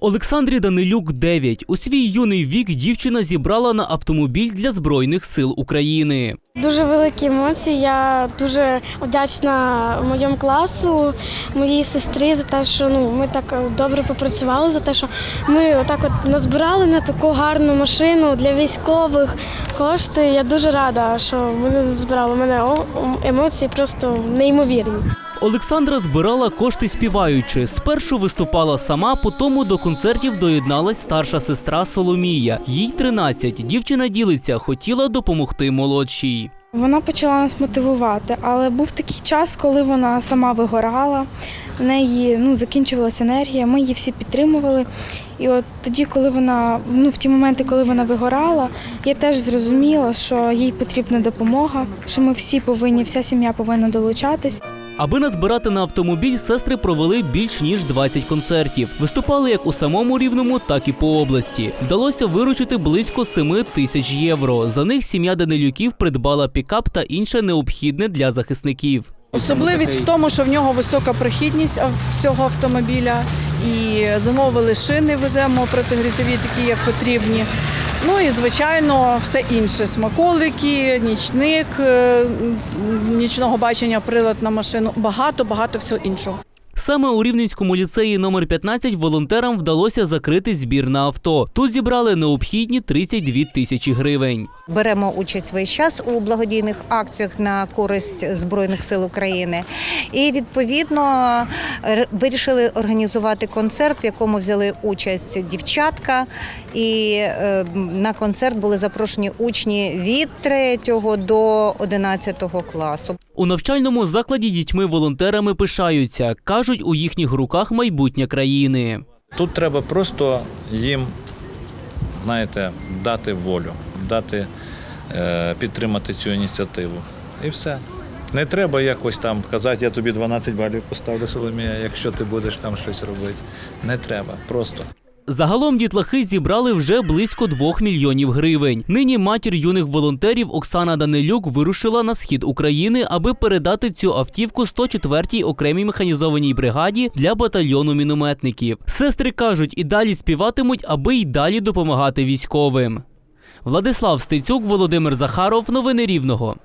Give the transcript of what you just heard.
Олександрі Данилюк 9. У свій юний вік дівчина зібрала на автомобіль для Збройних сил України. Дуже великі емоції. Я дуже вдячна моєму класу, моїй сестрі за те, що ну ми так добре попрацювали, за те, що ми отак от назбирали на таку гарну машину для військових кошти. Я дуже рада, що вони збирали У мене емоції просто неймовірні. Олександра збирала кошти співаючи. Спершу виступала сама, потім до концертів доєдналась старша сестра Соломія. Їй 13. Дівчина ділиться, хотіла допомогти молодшій. Вона почала нас мотивувати, але був такий час, коли вона сама вигорала, в неї ну, закінчувалася енергія, ми її всі підтримували. І от тоді, коли вона, ну в ті моменти, коли вона вигорала, я теж зрозуміла, що їй потрібна допомога, що ми всі повинні, вся сім'я повинна долучатись. Аби назбирати на автомобіль, сестри провели більш ніж 20 концертів. Виступали як у самому рівному, так і по області. Вдалося виручити близько 7 тисяч євро. За них сім'я Данилюків придбала пікап та інше необхідне для захисників. Особливість в тому, що в нього висока прохідність цього автомобіля, і замовили шини, веземо протигрізові, такі як потрібні. Ну і звичайно, все інше: смаколики, нічник, е, нічного бачення, прилад на машину. Багато, багато всього іншого. Саме у Рівненському ліцеї номер 15 волонтерам вдалося закрити збір на авто. Тут зібрали необхідні 32 тисячі гривень. Беремо участь весь час у благодійних акціях на користь Збройних сил України. І відповідно вирішили організувати концерт, в якому взяли участь дівчатка. І е, на концерт були запрошені учні від 3 до 11 класу. У навчальному закладі дітьми-волонтерами пишаються. Кажуть, у їхніх руках майбутнє країни. Тут треба просто їм, знаєте, дати волю, дати, е, підтримати цю ініціативу. І все. Не треба якось там казати, я тобі 12 балів поставлю, Соломія, якщо ти будеш там щось робити. Не треба. Просто. Загалом дітлахи зібрали вже близько 2 мільйонів гривень. Нині матір юних волонтерів Оксана Данилюк вирушила на схід України, аби передати цю автівку 104-й окремій механізованій бригаді для батальйону мінометників. Сестри кажуть, і далі співатимуть, аби й далі допомагати військовим. Владислав Стецюк, Володимир Захаров. Новини Рівного.